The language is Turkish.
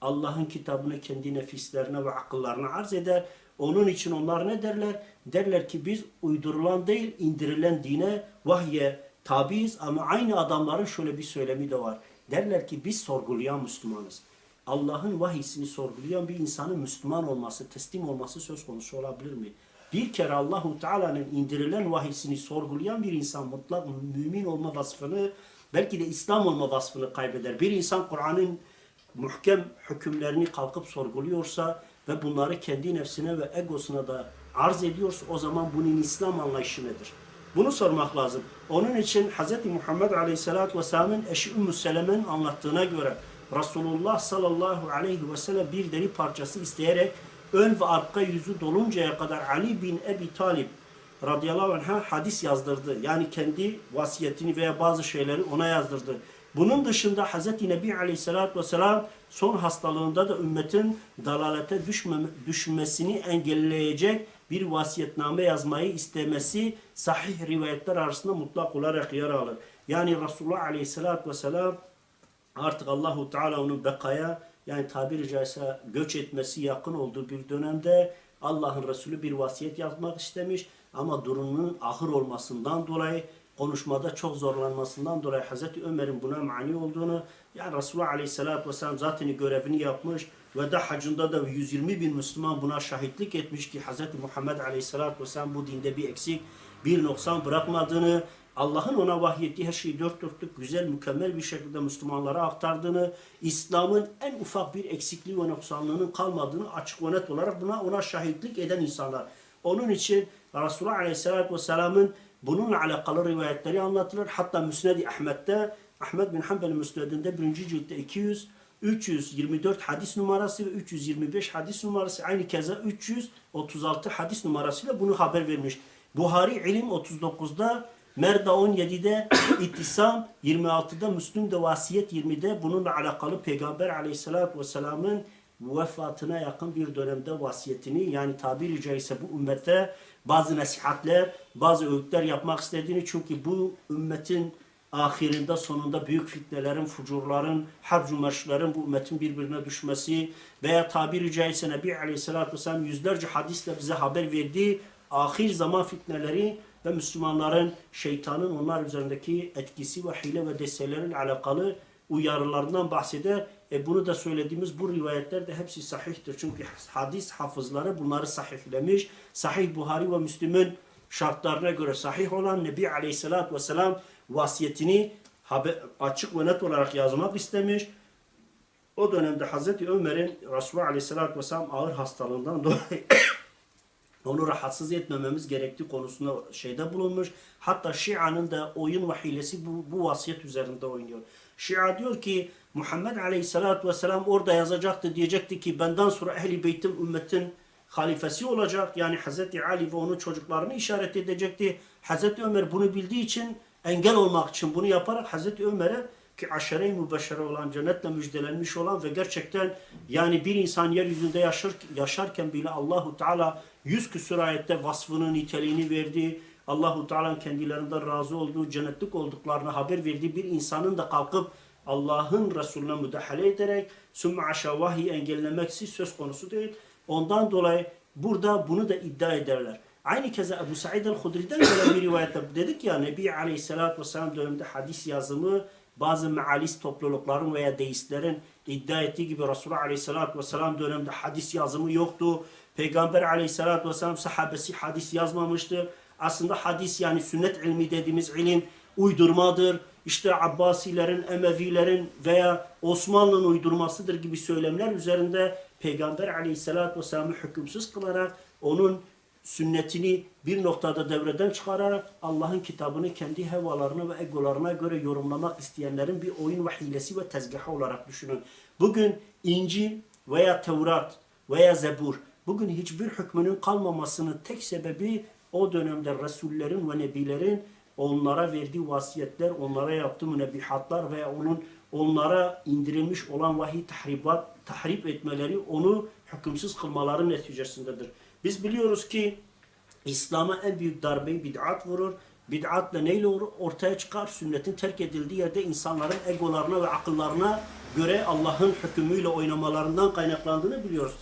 Allah'ın kitabını kendi nefislerine ve akıllarına arz eder. Onun için onlar ne derler? Derler ki biz uydurulan değil indirilen dine, vahye tabiiz ama aynı adamların şöyle bir söylemi de var. Derler ki biz sorgulayan Müslümanız. Allah'ın vahiysini sorgulayan bir insanın Müslüman olması, teslim olması söz konusu olabilir mi? Bir kere Allahu Teala'nın indirilen vahiysini sorgulayan bir insan mutlak mümin olma vasfını, belki de İslam olma vasfını kaybeder. Bir insan Kur'an'ın muhkem hükümlerini kalkıp sorguluyorsa ve bunları kendi nefsine ve egosuna da arz ediyorsa o zaman bunun İslam anlayışı nedir? Bunu sormak lazım. Onun için Hz. Muhammed Aleyhisselatü Vesselam'ın eşi Ümmü Seleme'nin anlattığına göre Resulullah sallallahu aleyhi ve sellem bir deri parçası isteyerek ön ve arka yüzü doluncaya kadar Ali bin Ebi Talib radıyallahu anh'a hadis yazdırdı. Yani kendi vasiyetini veya bazı şeyleri ona yazdırdı. Bunun dışında Hz. Nebi Aleyhisselatü Vesselam son hastalığında da ümmetin dalalete düşmeme, düşmesini engelleyecek bir vasiyetname yazmayı istemesi sahih rivayetler arasında mutlak olarak yer alır. Yani Resulullah Aleyhisselatü Vesselam artık Allahu Teala onun bekaya yani tabiri caizse göç etmesi yakın olduğu bir dönemde Allah'ın Resulü bir vasiyet yazmak istemiş ama durumunun ahır olmasından dolayı konuşmada çok zorlanmasından dolayı Hazreti Ömer'in buna mani olduğunu yani Resulullah Aleyhisselatü Vesselam zaten görevini yapmış ve de hacında da 120 bin Müslüman buna şahitlik etmiş ki Hazreti Muhammed Aleyhisselatü Vesselam bu dinde bir eksik bir noksan bırakmadığını Allah'ın ona vahyettiği her şeyi dört dörtlük güzel, mükemmel bir şekilde Müslümanlara aktardığını, İslam'ın en ufak bir eksikliği ve noksanlığının kalmadığını açık ve net olarak buna ona şahitlik eden insanlar. Onun için Resulullah Aleyhisselatü Vesselam'ın bununla alakalı rivayetleri anlatılır. Hatta Müsned-i Ahmet'te, Ahmet bin Hanbel Müsned'inde birinci ciltte 200, 324 hadis numarası ve 325 hadis numarası aynı keza 336 hadis numarasıyla bunu haber vermiş. Buhari ilim 39'da Merda 17'de İttisam 26'da Müslüm vasiyet 20'de bununla alakalı Peygamber aleyhissalatü vesselamın vefatına yakın bir dönemde vasiyetini yani tabiri caizse bu ümmete bazı nasihatler, bazı öğütler yapmak istediğini çünkü bu ümmetin ahirinde sonunda büyük fitnelerin, fucurların, harc marşların bu ümmetin birbirine düşmesi veya tabiri caizse Nebi Aleyhisselatü Vesselam yüzlerce hadisle bize haber verdiği ahir zaman fitneleri ve Müslümanların şeytanın onlar üzerindeki etkisi ve hile ve deseleriyle alakalı uyarılarından bahseder. E bunu da söylediğimiz bu rivayetler de hepsi sahihtir. Çünkü hadis hafızları bunları sahihlemiş. Sahih Buhari ve Müslüm'ün şartlarına göre sahih olan Nebi Aleyhisselatü Vesselam vasiyetini açık ve net olarak yazmak istemiş. O dönemde Hazreti Ömer'in Resulullah Aleyhisselatü Vesselam ağır hastalığından dolayı onu rahatsız etmememiz gerektiği konusunda şeyde bulunmuş. Hatta Şia'nın da oyun ve hilesi bu, bu vasiyet üzerinde oynuyor. Şia diyor ki Muhammed Aleyhisselatü Vesselam orada yazacaktı diyecekti ki benden sonra Ehli Beyt'in ümmetin halifesi olacak. Yani Hazreti Ali ve onun çocuklarını işaret edecekti. Hazreti Ömer bunu bildiği için engel olmak için bunu yaparak Hazreti Ömer'e ki aşere-i mübeşşere olan, cennetle müjdelenmiş olan ve gerçekten yani bir insan yeryüzünde yaşar, yaşarken bile Allahu Teala yüz küsur ayette vasfını, niteliğini verdi. Allahu Teala'nın kendilerinden razı olduğu, cennetlik olduklarını haber verdiği bir insanın da kalkıp Allah'ın Resulüne müdahale ederek sümme aşağı vahiy engellemeksi söz konusu değil. Ondan dolayı burada bunu da iddia ederler. Aynı keza Ebu Said el-Hudri'den gelen bir rivayette dedik ya Nebi Aleyhisselatü Vesselam döneminde hadis yazımı bazı mealist toplulukların veya deistlerin iddia ettiği gibi Resulullah Aleyhisselatü Vesselam döneminde hadis yazımı yoktu. Peygamber Aleyhisselatü Vesselam sahabesi hadis yazmamıştı. Aslında hadis yani sünnet ilmi dediğimiz ilim uydurmadır. İşte Abbasilerin, Emevilerin veya Osmanlı'nın uydurmasıdır gibi söylemler üzerinde Peygamber Aleyhisselatü Vesselam'ı hükümsüz kılarak onun sünnetini bir noktada devreden çıkararak Allah'ın kitabını kendi hevalarına ve egolarına göre yorumlamak isteyenlerin bir oyun ve hilesi ve tezgahı olarak düşünün. Bugün İncil veya Tevrat veya Zebur bugün hiçbir hükmünün kalmamasının tek sebebi o dönemde Resullerin ve Nebilerin onlara verdiği vasiyetler, onlara yaptığı münebbihatlar veya onun onlara indirilmiş olan vahiy tahribat, tahrip etmeleri onu hükümsüz kılmaları neticesindedir. Biz biliyoruz ki İslam'a en büyük darbeyi bid'at vurur. Bid'atla neyle ortaya çıkar? Sünnetin terk edildiği yerde insanların egolarına ve akıllarına göre Allah'ın hükmüyle oynamalarından kaynaklandığını biliyoruz.